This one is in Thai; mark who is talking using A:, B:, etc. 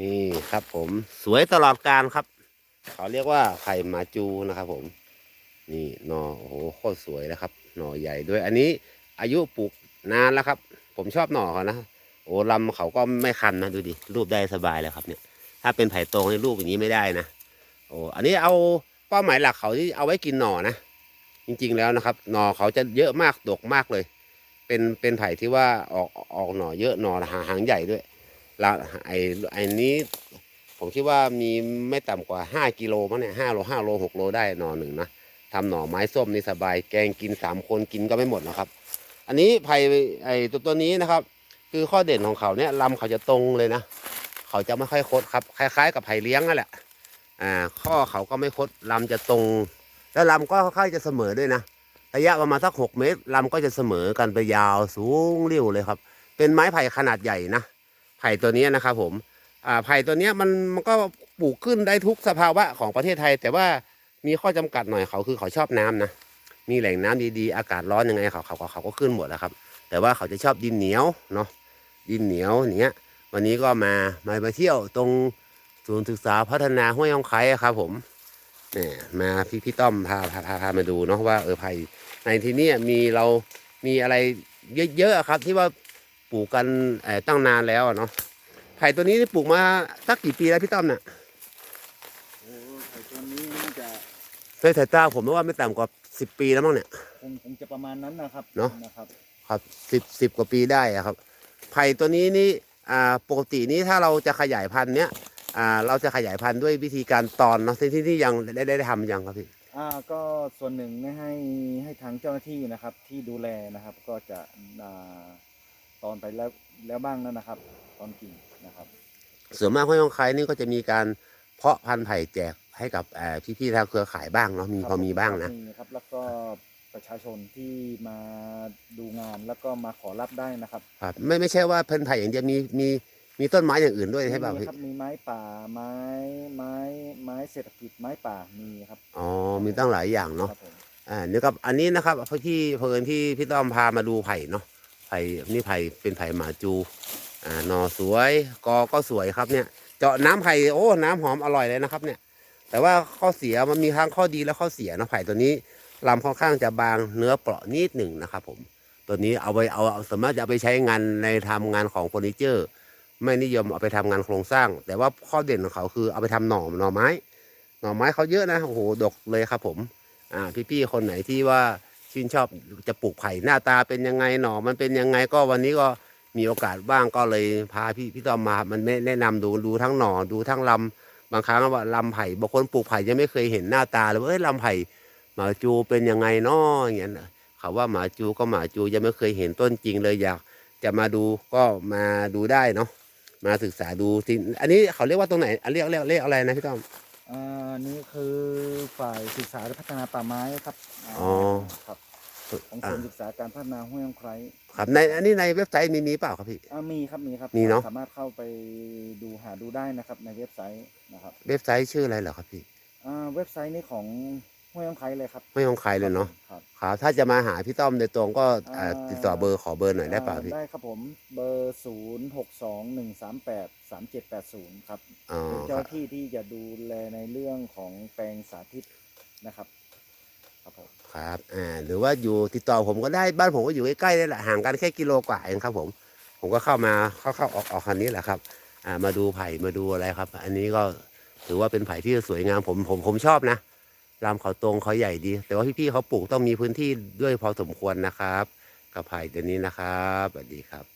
A: นี่ครับผม สวยตลอดการครับ เขาเรียกว่าไผ่หมาจูนะครับผม นี่หนอโอ้โหโคตรสวยนะครับ หน่อใหญ่ด้วยอันนี้อายุปลูกนานแล้วครับ ผมชอบหน่อเขานะโอ้ลำเขาก็ไม่คันนะดูดิรูปได้สบายเลยครับเนี่ย ถ้าเป็นไผ่ตรงนี่รูปอย่างนี้ไม่ได้นะโอ้อันนี้เอาเป้าหมายหลักเขาที่เอาไว้กินหน่อนะจริงๆแล้วนะครับหน่อเขาจะเยอะมากดกมากเลย เป็นเป็นไผ่ที่ว่าออกออกหน่อเยอะหน่อหางหางใหญ่ด้วย ละไอ้ไอ้นี้ ผมคิดว่ามีไม่ต่ำกว่าห้ากิโลมั้งเนี่ยห้าโลห้าโลหกโลได้หน่อหนึ่งนะทำหน่อไม้ส้มนี่สบาย แกงกินสามคนกินก็ไม่หมดนะครับ อันนี้ไผ่ไอ้ตัวตัวนี้นะครับ คือข้อเด่นของเขาเนี่ยลำเขาจะตรงเลยนะ เขาจะไม่ค่อยคดครับคล้าย ๆ กับไผ่เลี้ยงนั่นแหละอ่าข้อเขาก็ไม่คดลำจะตรง แล้วลำก็ค่อนข้างจะเสมอด้วยนะระยะประมาณสักหกเมตรลำก็จะเสมอกันไปยาวสูงเรี่ยวเลยครับ เป็นไม้ไผ่ขนาดใหญ่นะ ผ่ตัวนี้นะครับผมไผ่ตัวนี้มันมันก็ปลูกขึ้นได้ทุกสภาวะของประเทศไทย แต่ว่ามีข้อจำกัดหน่อยเขาคือเขาชอบน้ำนะมีแหล่งน้ำดีๆ อากาศร้อนยังไงเขาเขาเขาเขาก็ขึ้นหมดแล้วครับ แต่ว่าเขาจะชอบดินเหนียวเนาะดินเหนียวอย่างเงี้ย วันนี้ก็มามามาเที่ยวตรงศูนย์ศึกษาพัฒนาห้วยยองไคครับผมเนี่ยมาพี่พี่ต้อมพาพาพาพามาดูเนาะว่าเออไผ่ในที่นี้มีเรามีอะไรเยอะๆครับที่ว่า ลูกกันเอ่อตั้งนานแล้วอะเนาะไผ่ตัวนี้นี่ปลูกมาสักกี่ปีแล้วพี่ต้อมเนี่ย
B: โอ้ไอ้ตัวนี้น่าจะ
A: เคยถ่ายตาผมว่าไม่ต่ำกว่าสิบปีแล้วมั้งเนี่ย
B: คงคงจะประมาณนั้นนะครับ
A: เนอะ
B: นะครับ
A: ครับสิบสิบกว่าปีได้อะครับ ไผ่ตัวนี้นี่อ่าปกตินี้ถ้าเราจะขยายพันธุ์เนี้ยอ่าเราจะขยายพันธุ์ด้วยวิธีการตอนเนาะที่ที่ที่ยังได้ได้ได้ทำยังครับพี่
B: อ่าก็ส่วนหนึ่งไม่ให้ให้ทางเจ้าหน้าที่นะครับที่ดูแลนะครับก็จะอ่า ตอนไปแล้วแล้วบ้างนั่นนะครับ ตอนกิ่งนะครับ
A: ส่วนมากห้วยยองไคนี่ก็จะมีการเพาะพันธุ์ไผ่แจกให้กับเอ่อพี่ๆทางเครือข่ายบ้างเนาะมีพอมีบ้างนะ
B: มีครับแล้วก็ประชาชนที่มาดูงานแล้วก็มาขอรับได้นะครับ
A: ครับ ไม่ไม่ใช่ว่าพันธุ์ไผ่อย่างเดียวมีมีมีต้นไม้อย่างอื่นด้วยใช่ป่ะ
B: มี
A: พี่
B: ครับมีไม้ป่าไม้ไม้ไม้เศรษฐกิจไม้ป่ามีครับ
A: อ๋อมีตั้งหลายอย่างเนาะ
B: ครับผม
A: อ่านี่ครับอันนี้นะครับพี่เพลินที่พี่ต้อมพามาดูไผ่เนาะไผ่นี่ไผ่เป็นไผ่หมาจูอ่าหน่อสวยกอก็สวยครับเนี่ย เจาะน้ำไผ่โอ้น้ำหอมอร่อยเลยนะครับเนี่ย แต่ว่าข้อเสียมันมีทั้งข้อดีและข้อเสียนะไผ่ตัวนี้ลำค่อนข้างจะบางเนื้อเปราะนิดหนึ่งนะครับผมตัวนี้เอาไปเอาเสามารถจะเอาไปใช้งานในทำงานของเฟอร์นิเจอร์ ไม่นิยมเอาไปทำงานโครงสร้าง แต่ว่าข้อเด่นของเขาคือเอาไปทำหน่อหน่อไม้ หน่อไม้เขาเยอะนะโอ้โหดกเลยครับผม อ่าพี่ๆคนไหนที่ว่า ชื่นชอบจะปลูกไผ่หน้าตาเป็นยังไงหน่อมันเป็นยังไงก็วันนี้ก็มีโอกาสบ้างก็เลยพาพี่พี่ต้อมมา มันแนะนำดูดูทั้งหน่อดูทั้งลำบางครั้งว่าลำไผ่บางคนปลูกไผ่ยังไม่เคยเห็นหน้าตาเลยว่าเอ้ยลำไผ่หมาจูเป็นยังไงน้ออย่างเงี้ยนเขาว่าหมาจูก็หมาจูยังไม่เคยเห็นต้นจริงเลยอยากจะมาดูก็มาดูได้เนาะมาศึกษาดูที่อันนี้เขาเรียกว่าตรงไหนอันเรียกเรียกเรียกอะไรนะพี่ต้อม
B: อ่านี่คือฝ่ายศึกษาและพัฒนาป่าไม้ครับ
A: อ๋อ
B: ครับของ
A: อ่า
B: ศูนย์ศึกษาการพัฒนาห้วยองไคร้
A: ครับในอันนี้ในเว็บไซต์มีมีเปล่าครับพี่
B: อ่ามีครับมีครับ
A: มีเนอะ
B: สามารถเข้าไปดูหาดูได้นะครับในเว็บไซต์นะครับ
A: เว็บไซต์ชื่ออะไรเหรอครับพี่
B: อ่าเว็บไซต์นี้ของ ห้วยองไคร้เลยครับ
A: ไม่ของใครเลยเนาะ
B: ครับ
A: ครับถ้าจะมาหาพี่ต้อมโดยตรงก็อ่า
B: อ่า
A: ติดต่อเบอร์ขอเบอร์หน่อยได้เปล่าพี่
B: อ่ได้ครับผมเบอร์ศูนย์หกสองหนึ่งสามแปดสามเจ็ดแปดศูนย์ครับ
A: อ๋อ
B: เป็น
A: ค
B: เจ้าห
A: รับ
B: น้าที่ที่จะดูแลในเรื่องของแปลงสาธิตนะครับ ครับผม
A: ครับอ่าหรือว่าอยู่ติดต่อผมก็ได้บ้านผมก็อยู่ใกล้ๆนี่แหละห่างกันแค่กิโลกว่าเองครับ ผม ผมก็เข้ามาเข้าเข้าออกออกคันนี้แหละครับ อ่ามาดูไผ่มาดูอะไรครับ อันนี้ก็ถือว่าเป็นไผ่ที่สวยงามผมผมผมชอบนะ ลำเขาตรงเขาใหญ่ดี แต่ว่าพี่ๆเขาปลูกต้องมีพื้นที่ด้วยพอสมควรนะครับกระไผ่ตัวนี้นะครับสวัสดีครับ